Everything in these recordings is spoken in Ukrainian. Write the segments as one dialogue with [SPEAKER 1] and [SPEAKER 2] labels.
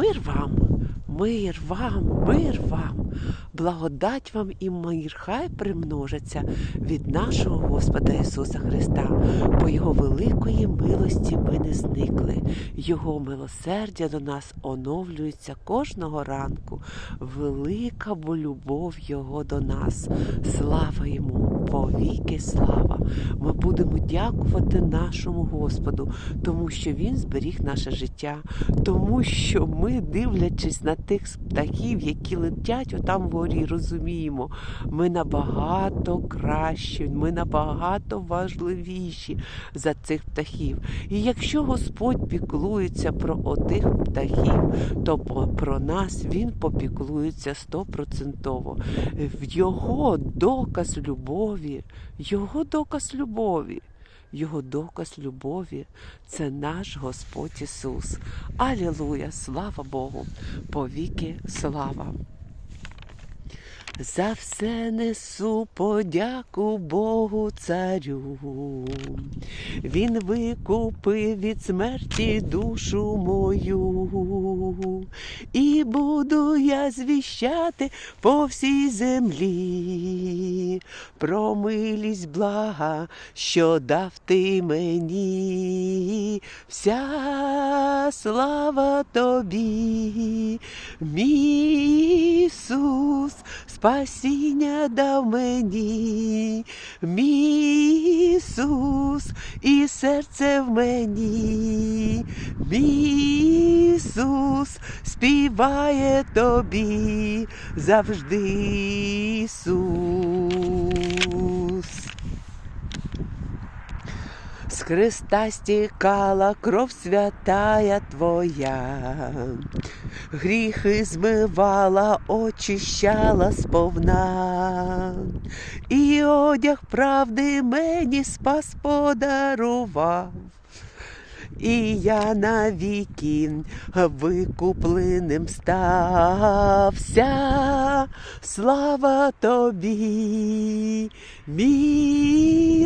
[SPEAKER 1] Мир вам, мир вам, мир вам, благодать вам і мир хай примножиться від нашого Господа Ісуса Христа. По Його великої милості ми не зникли. Його милосердя до нас оновлюється кожного ранку. Велика бо любов Його до нас. Слава йому, повіки слава. Ми будемо дякувати нашому Господу, тому що Він зберіг наше життя, тому що ми, дивлячись на тих птахів, які летять отам вгорі, розуміємо, ми набагато кращі, ми набагато важливіші за цих птахів. І якщо Господь піклується про отих птахів, то про нас Він попіклується стопроцентово. В Його доказ любові, Його доказ любові. Його доказ любові це наш Господь Ісус. Алілуя! Слава Богу! Повіки слава! За все несу подяку Богу царю. Він викупив від смерті душу мою, і буду я звіщати по всій землі. Про милість блага, що дав ти мені, вся слава тобі, мій Ісус, спасіння дав мені, мій Ісус, і серце в мені, мій Ісус, співає тобі завжди Ісус. З Христа стікала кров святая Твоя, гріхи змивала, очищала сповна, і одяг правди мені спас подарував. І я навіки викупленим стався. Слава тобі,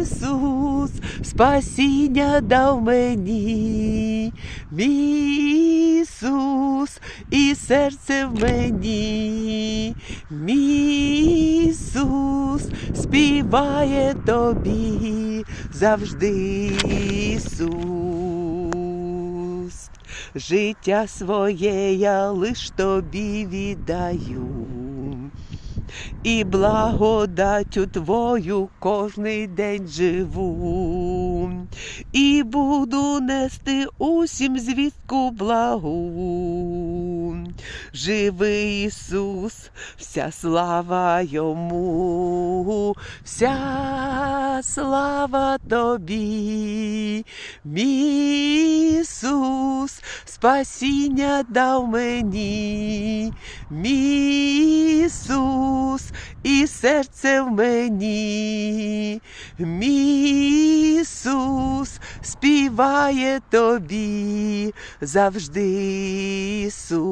[SPEAKER 1] Ісус, спасіння дав мені, Ісус, і серце в мені, Ісус, співає тобі завжди Ісус. Життя своє я лиш тобі віддаю. І благодаттю твою кожний день живу, і буду нести усім звістку благу. Живий Ісус, вся слава йому, вся слава тобі, мій Ісус, спасіння дав мені, мій Ісус, і серце в мені, Ісус, співає тобі завжди Ісус,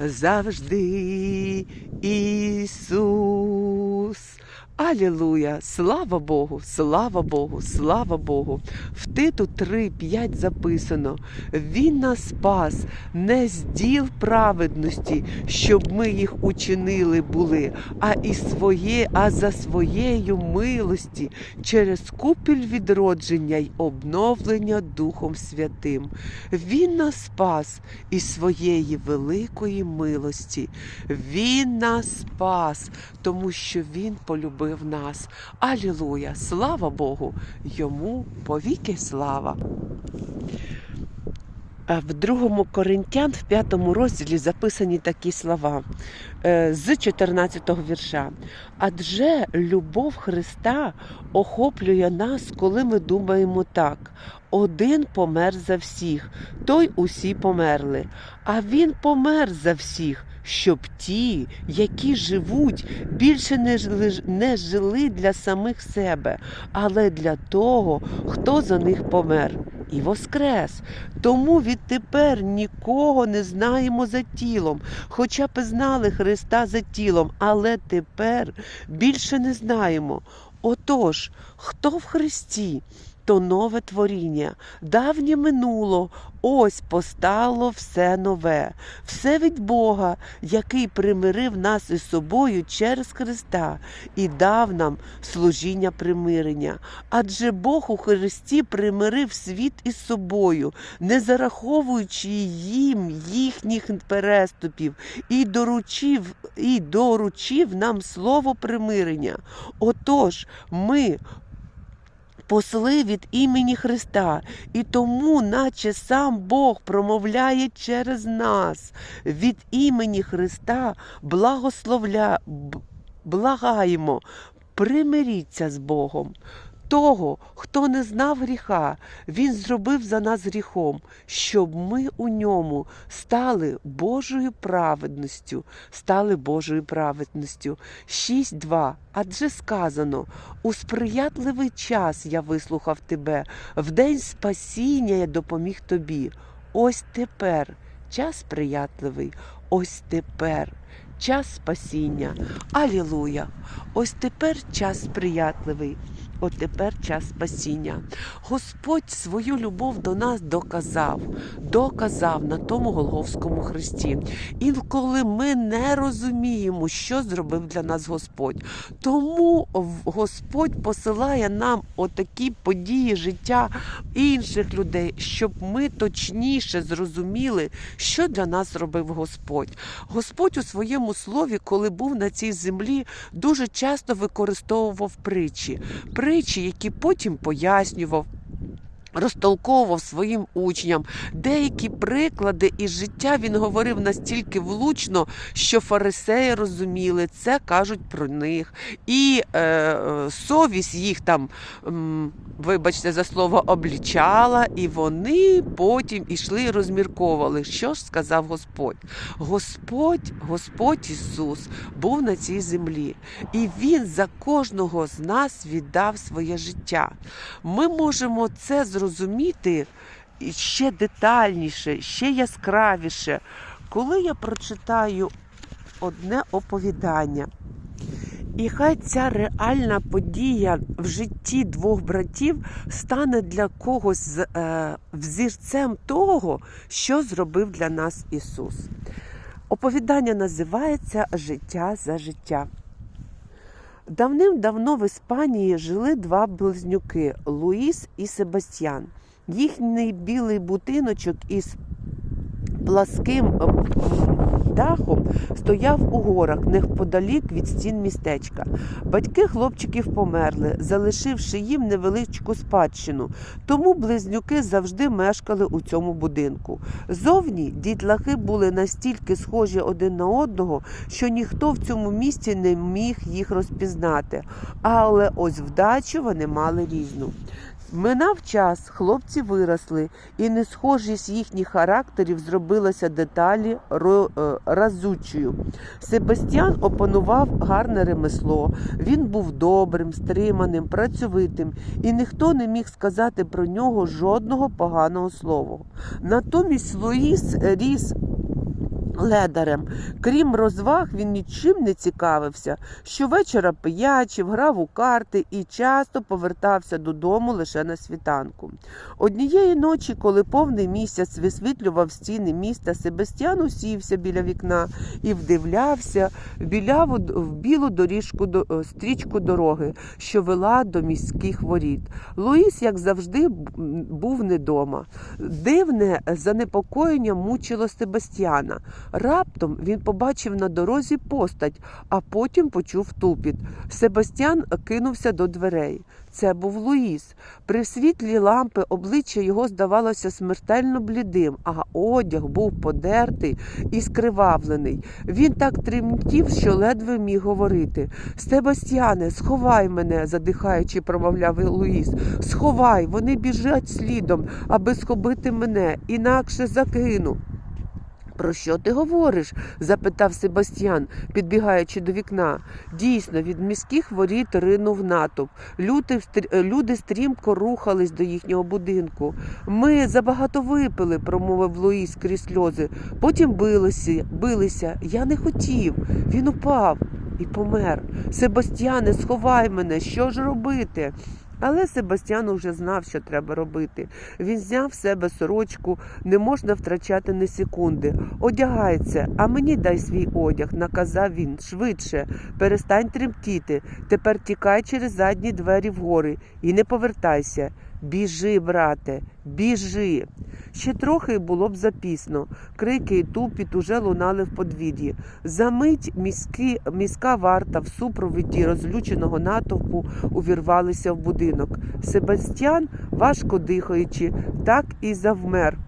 [SPEAKER 1] завжди Ісус. Алілуя! Слава Богу, слава Богу, слава Богу. В Титу 3.5 записано: Він нас спас не з діл праведності, щоб ми їх учинили були, а і своє, а за своєю милості, через купіль відродження й обновлення Духом Святим. Він нас спас із своєї великої милості. Він нас спас, тому що Він полюбив нас. Алілуя! Слава Богу! Йому повіки слава! В другому Коринтян, в п'ятому розділі записані такі слова е, з 14-го вірша. Адже любов Христа охоплює нас, коли ми думаємо так. Один помер за всіх, той усі померли. А він помер за всіх, щоб ті, які живуть, більше не жили, не жили для самих себе, але для того, хто за них помер. І воскрес. Тому відтепер нікого не знаємо за тілом, хоча б знали Христа за тілом, але тепер більше не знаємо. Отож, хто в Христі, то нове творіння. Давнє минуло, ось постало все нове, все від Бога, який примирив нас із собою через Христа і дав нам служіння примирення. Адже Бог у Христі примирив світ із собою, не зараховуючи їм їхніх переступів, і доручив, і доручив нам слово примирення. Отож, ми посли від імені Христа, і тому, наче сам Бог промовляє через нас від імені Христа, благословля, благаємо, примиріться з Богом. Того, хто не знав гріха, він зробив за нас гріхом, щоб ми у ньому стали Божою праведністю, стали Божою праведністю. 6.2. Адже сказано: у сприятливий час я вислухав тебе, в день спасіння я допоміг тобі. Ось тепер час сприятливий, ось тепер час спасіння. Алілуя! Ось тепер час сприятливий. От тепер час спасіння. Господь свою любов до нас доказав, доказав на тому Голговському хресті. Інколи ми не розуміємо, що зробив для нас Господь. Тому Господь посилає нам отакі події життя інших людей, щоб ми точніше зрозуміли, що для нас зробив Господь. Господь у своєму слові, коли був на цій землі, дуже часто використовував притчі, притчі, які потім пояснював. Розтолковував своїм учням деякі приклади із життя він говорив настільки влучно, що фарисеї розуміли, це кажуть про них, і е, совість їх там, вибачте за слово, облічала, і вони потім ішли і розмірковували, що ж сказав Господь. Господь, Господь Ісус був на цій землі, і Він за кожного з нас віддав своє життя. Ми можемо це зрозуміти ще детальніше, ще яскравіше, коли я прочитаю одне оповідання. І хай ця реальна подія в житті двох братів стане для когось е, взірцем того, що зробив для нас Ісус. Оповідання називається Життя за життя. Давним-давно в Іспанії жили два близнюки Луїс і Себастьян. Їхній білий будиночок із пласким е, дахом стояв у горах неподалік від стін містечка. Батьки хлопчиків померли, залишивши їм невеличку спадщину. Тому близнюки завжди мешкали у цьому будинку. Зовні дітлахи були настільки схожі один на одного, що ніхто в цьому місті не міг їх розпізнати. Але ось вдачу вони мали різну. Минав час, хлопці виросли, і несхожість їхніх характерів зробилася деталі е, разучою. Себастьян опанував гарне ремесло. Він був добрим, стриманим, працьовитим, і ніхто не міг сказати про нього жодного поганого слова. Натомість Луїс ріс ледарем. Крім розваг, він нічим не цікавився. Щовечора пиячив, грав у карти і часто повертався додому лише на світанку. Однієї ночі, коли повний місяць висвітлював стіни міста, Себастьян усівся біля вікна і вдивлявся в, біляву, в білу доріжку, до- е, стрічку дороги, що вела до міських воріт. Луїс, як завжди, був не дома. Дивне занепокоєння мучило Себастьяна. Раптом він побачив на дорозі постать, а потім почув тупіт. Себастьян кинувся до дверей. Це був Луїс. При світлі лампи обличчя його здавалося смертельно блідим, а одяг був подертий і скривавлений. Він так тремтів, що ледве міг говорити. Себастьяне, сховай мене, задихаючи, промовляв Луїс. Сховай, вони біжать слідом, аби схопити мене, інакше закину. Про що ти говориш? запитав Себастьян, підбігаючи до вікна. Дійсно, від міських воріт ринув натовп. Люди, люди стрімко рухались до їхнього будинку. Ми забагато випили, промовив Луїс крізь сльози. Потім билися, билися. Я не хотів. Він упав і помер. Себастьяне, сховай мене, що ж робити? Але Себастьян уже знав, що треба робити. Він зняв в себе сорочку, не можна втрачати ні секунди. Одягається, а мені дай свій одяг, наказав він. Швидше, перестань тремтіти. Тепер тікай через задні двері вгори і не повертайся. Біжи, брате, біжи. Ще трохи було б запісно. Крики і тупіт уже лунали в подвір'ї. Замить міські, міська варта в супровіді розлюченого натовпу увірвалися в будинок. Себастьян, важко дихаючи, так і завмер.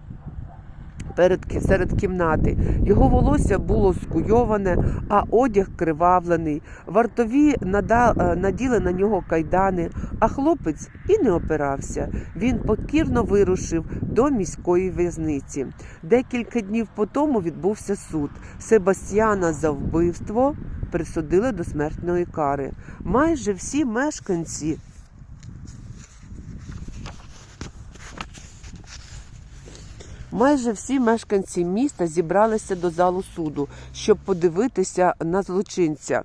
[SPEAKER 1] Перед серед кімнати його волосся було скуйоване, а одяг кривавлений. Вартові нада, е, наділи на нього кайдани, а хлопець і не опирався. Він покірно вирушив до міської в'язниці. Декілька днів по тому відбувся суд. Себастьяна за вбивство присудили до смертної кари. Майже всі мешканці Майже всі мешканці міста зібралися до залу суду, щоб подивитися на злочинця.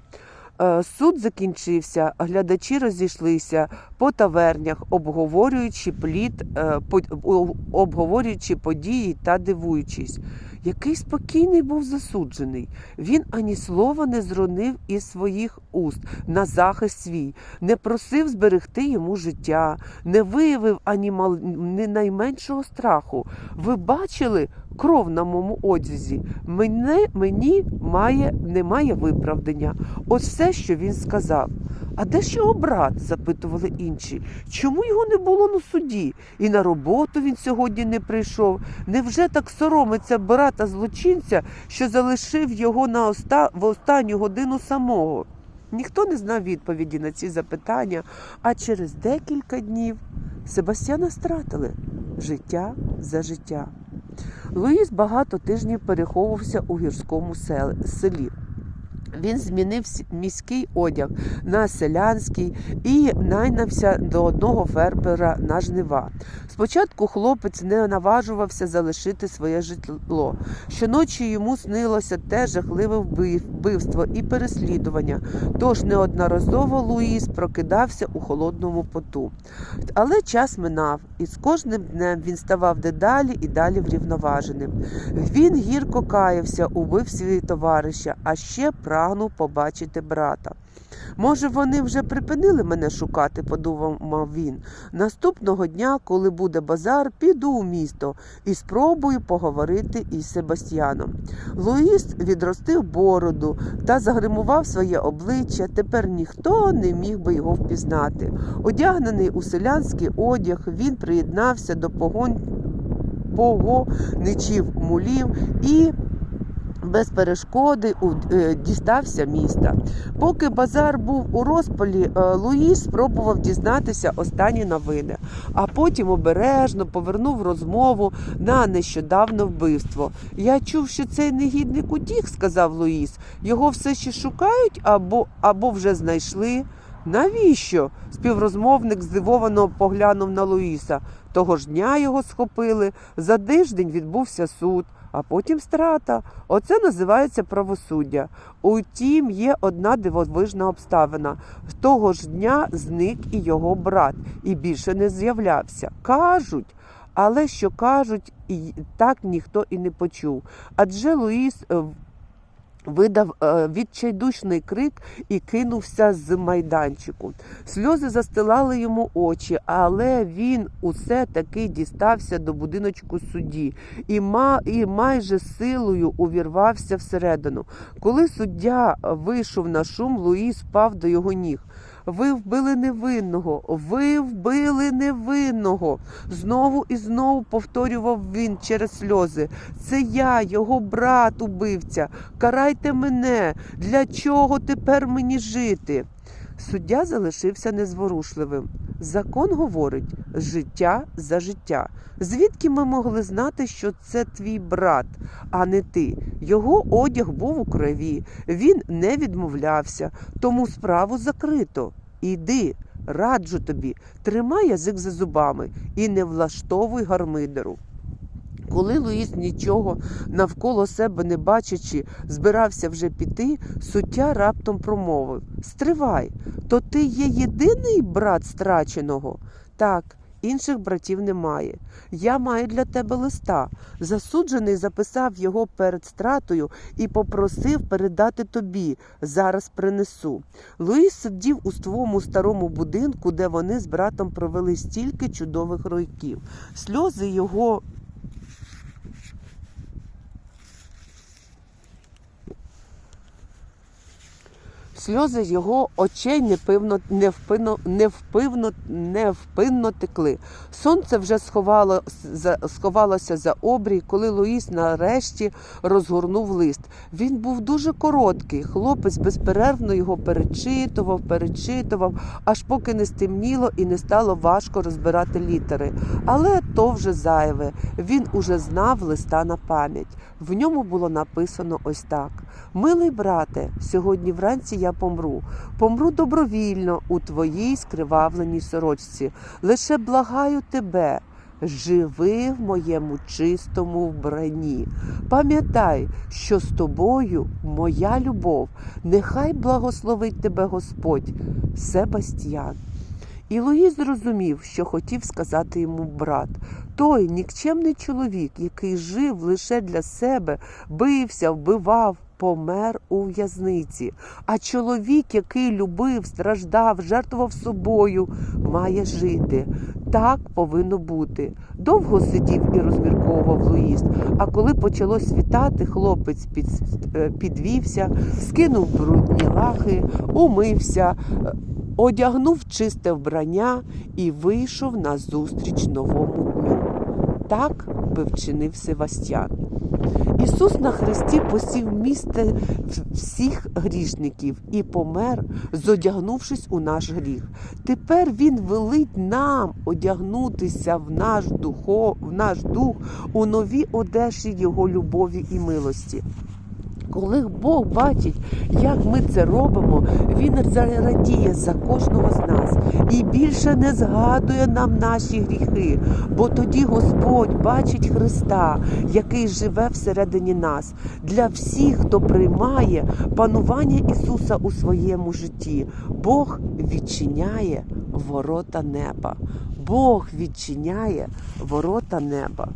[SPEAKER 1] Е, Суд закінчився, глядачі розійшлися по тавернях, обговорюючи плід, е, обговорюючи події та дивуючись. Який спокійний був засуджений. Він ані слова не зронив із своїх уст на захист свій, не просив зберегти йому життя, не виявив ані мал... ні найменшого страху. Ви бачили кров на моєму одязі? Мене мені має немає виправдання. Ось все, що він сказав. А де ж його брат? запитували інші. Чому його не було на суді? І на роботу він сьогодні не прийшов. Невже так соромиться брата злочинця, що залишив його на оста... в останню годину самого? Ніхто не знав відповіді на ці запитання, а через декілька днів Себастьяна стратили життя за життя. Луїс багато тижнів переховувався у гірському селі. Він змінив міський одяг на селянський і найнявся до одного фермера на жнива. Спочатку хлопець не наважувався залишити своє житло. Щоночі йому снилося те жахливе вбивство і переслідування. Тож неодноразово Луїс прокидався у холодному поту. Але час минав, і з кожним днем він ставав дедалі і далі врівноваженим. Він гірко каявся у вбивстві товариша, а ще прагнув побачити брата. Може, вони вже припинили мене шукати, подумав він. Наступного дня, коли буде базар, піду у місто і спробую поговорити із Себастьяном. Луїс відростив бороду та загримував своє обличчя. Тепер ніхто не міг би його впізнати. Одягнений у селянський одяг, він приєднався до погонь погоничів мулів і без перешкоди е, дістався міста. Поки базар був у розпалі, е, Луїс спробував дізнатися останні новини, а потім обережно повернув розмову на нещодавне вбивство. Я чув, що цей негідник утік, сказав Луїс. Його все ще шукають або, або вже знайшли. Навіщо? Співрозмовник здивовано поглянув на Луїса. Того ж дня його схопили. За тиждень відбувся суд, а потім страта. Оце називається правосуддя. Утім, є одна дивовижна обставина. Того ж дня зник і його брат, і більше не з'являвся. Кажуть. Але що кажуть, і так ніхто і не почув. Адже Луїс е, видав е, відчайдушний крик і кинувся з майданчику. Сльози застилали йому очі, але він усе таки дістався до будиночку судді і, ма, і майже силою увірвався всередину. Коли суддя вийшов на шум, Луїс спав до його ніг. Ви вбили невинного, ви вбили невинного. Знову і знову повторював він через сльози. Це я, його брат, убивця. Карайте мене. Для чого тепер мені жити? Суддя залишився незворушливим. Закон говорить життя за життя. Звідки ми могли знати, що це твій брат, а не ти? Його одяг був у крові, він не відмовлявся, тому справу закрито. Іди, раджу тобі, тримай язик за зубами і не влаштовуй гармидеру. Коли Луїс нічого навколо себе не бачачи, збирався вже піти, суття раптом промовив Стривай, то ти є єдиний брат страченого? Так, інших братів немає. Я маю для тебе листа. Засуджений записав його перед стратою і попросив передати тобі. Зараз принесу. Луїс сидів у своєму старому будинку, де вони з братом провели стільки чудових років. Сльози його Сльози його очей непивно, невпинно, невпивно, невпинно текли. Сонце вже сховало, за, сховалося за обрій, коли Луїс нарешті розгорнув лист. Він був дуже короткий. Хлопець безперервно його перечитував, перечитував, аж поки не стемніло і не стало важко розбирати літери. Але то вже зайве. Він уже знав листа на пам'ять. В ньому було написано ось так: Милий брате, сьогодні вранці я помру. Помру добровільно у твоїй скривавленій сорочці. Лише благаю тебе. Живи в моєму чистому вбранні. Пам'ятай, що з тобою моя любов. Нехай благословить тебе Господь, Себастьян. І Луїс зрозумів, що хотів сказати йому брат. Той нікчемний чоловік, який жив лише для себе, бився, вбивав, помер у в'язниці. А чоловік, який любив, страждав, жертвував собою, має жити. Так повинно бути. Довго сидів і розмірковував Луїс. А коли почало світати, хлопець під, е, підвівся, скинув брудні лахи, умився, е, одягнув чисте вбрання і вийшов на зустріч новому дню. Так би вчинив Севастьян. Ісус на хресті посів місце всіх грішників і помер, зодягнувшись у наш гріх. Тепер Він велить нам одягнутися в наш, духо, в наш дух у нові одежі Його любові і милості. Коли Бог бачить, як ми це робимо, Він радіє за кожного з нас і більше не згадує нам наші гріхи, бо тоді Господь бачить Христа, який живе всередині нас, для всіх, хто приймає панування Ісуса у своєму житті. Бог відчиняє ворота неба. Бог відчиняє ворота неба.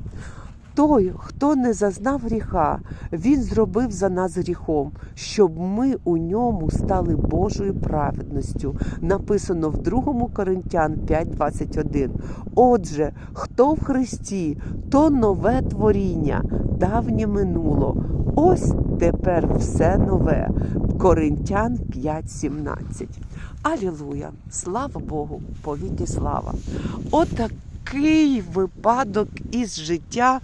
[SPEAKER 1] Той, хто не зазнав гріха, він зробив за нас гріхом, щоб ми у ньому стали Божою праведністю. Написано в 2 Коринтян 5:21. Отже, хто в Христі, то нове творіння, давнє минуло. Ось тепер все нове. Коринтян 5:17. Алілуя! Слава Богу! Повіки слава! Отакий випадок із життя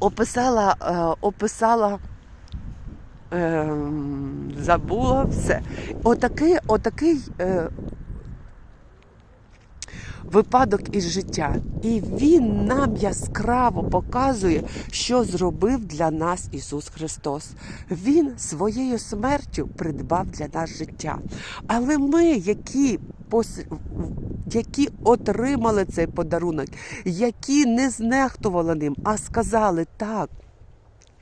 [SPEAKER 1] описала, е, описала, е, забула все. Отакий, отакий е, випадок із життя. І він нам яскраво показує, що зробив для нас Ісус Христос. Він своєю смертю придбав для нас життя. Але ми, які пос- які отримали цей подарунок, які не знехтували ним, а сказали так.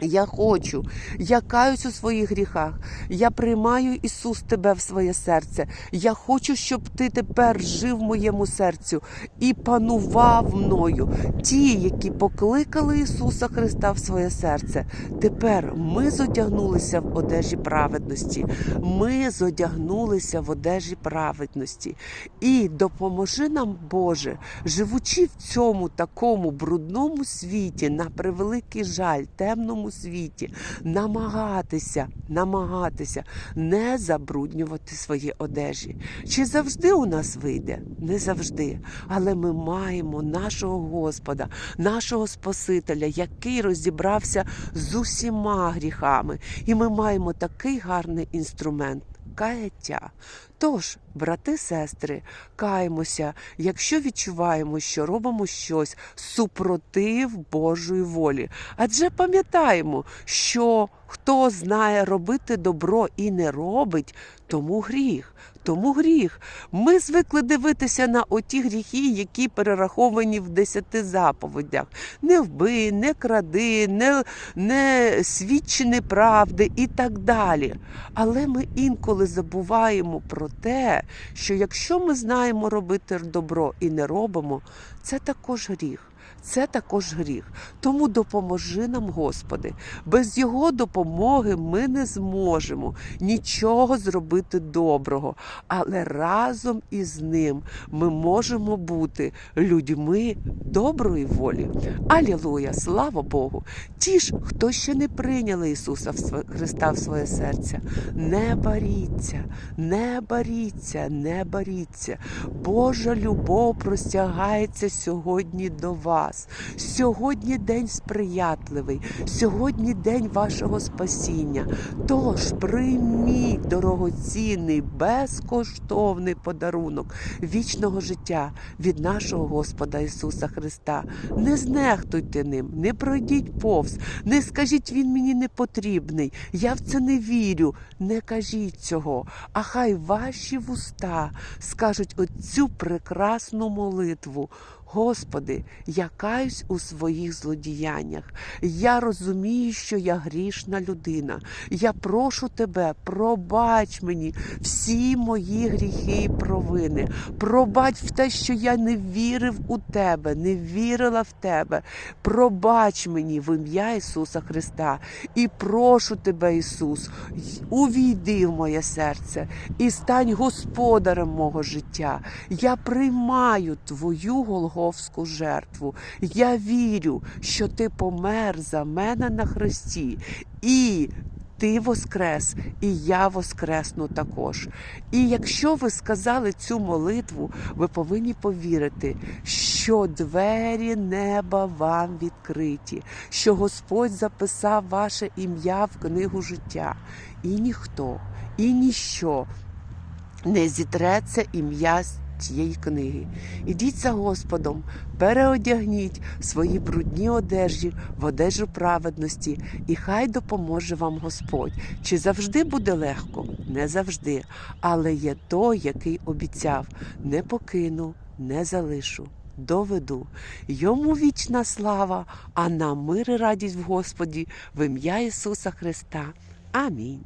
[SPEAKER 1] Я хочу, я каюсь у своїх гріхах. Я приймаю Ісус тебе в своє серце. Я хочу, щоб ти тепер жив в моєму серцю і панував мною. Ті, які покликали Ісуса Христа в своє серце. Тепер ми зодягнулися в одежі праведності. Ми зодягнулися в одежі праведності. І допоможи нам, Боже, живучи в цьому такому брудному світі, на превеликий жаль, темному світі, намагатися, намагатися не забруднювати свої одежі. Чи завжди у нас вийде? Не завжди. Але ми маємо нашого Господа, нашого Спасителя, який розібрався з усіма гріхами. І ми маємо такий гарний інструмент. Каяття. Тож, брати, сестри, каємося, якщо відчуваємо, що робимо щось супротив Божої волі. Адже пам'ятаємо, що хто знає робити добро і не робить, тому гріх. Тому гріх. Ми звикли дивитися на оті гріхи, які перераховані в десяти заповідях. Не вбий, не кради, не, не свідчи неправди і так далі. Але ми інколи забуваємо про те, що якщо ми знаємо робити добро і не робимо, це також гріх. Це також гріх. Тому допоможи нам, Господи. Без Його допомоги ми не зможемо нічого зробити доброго. Але разом із ним ми можемо бути людьми доброї волі. Алілуя! Слава Богу! Ті ж, хто ще не прийняли Ісуса Христа в своє серце, не боріться, не боріться, не боріться. Божа любов простягається сьогодні до вас. Сьогодні день сприятливий, сьогодні день вашого спасіння. Тож прийміть дорогоцінний, безкоштовний подарунок вічного життя від нашого Господа Ісуса Христа. Не знехтуйте ним, не пройдіть повз, не скажіть, він мені не потрібний. Я в це не вірю. Не кажіть цього. А хай ваші вуста скажуть оцю прекрасну молитву. Господи, я каюсь у своїх злодіяннях. Я розумію, що я грішна людина. Я прошу тебе, пробач мені всі мої гріхи і провини. Пробач в те, що я не вірив у тебе, не вірила в тебе. Пробач мені в ім'я Ісуса Христа. І прошу тебе, Ісус, увійди в моє серце і стань господарем мого життя. Я приймаю твою голговську жертву. Я вірю, що ти помер за мене на хресті. І ти воскрес, і я воскресну також. І якщо ви сказали цю молитву, ви повинні повірити, що двері неба вам відкриті, що Господь записав ваше ім'я в книгу життя. І ніхто, і ніщо не зітреться ім'я цієї книги. Ідіть за Господом, переодягніть свої брудні одежі в одежу праведності, і хай допоможе вам Господь. Чи завжди буде легко? Не завжди. Але є той, який обіцяв: не покину, не залишу. Доведу йому вічна слава, а нам мир і радість в Господі в ім'я Ісуса Христа. Амінь.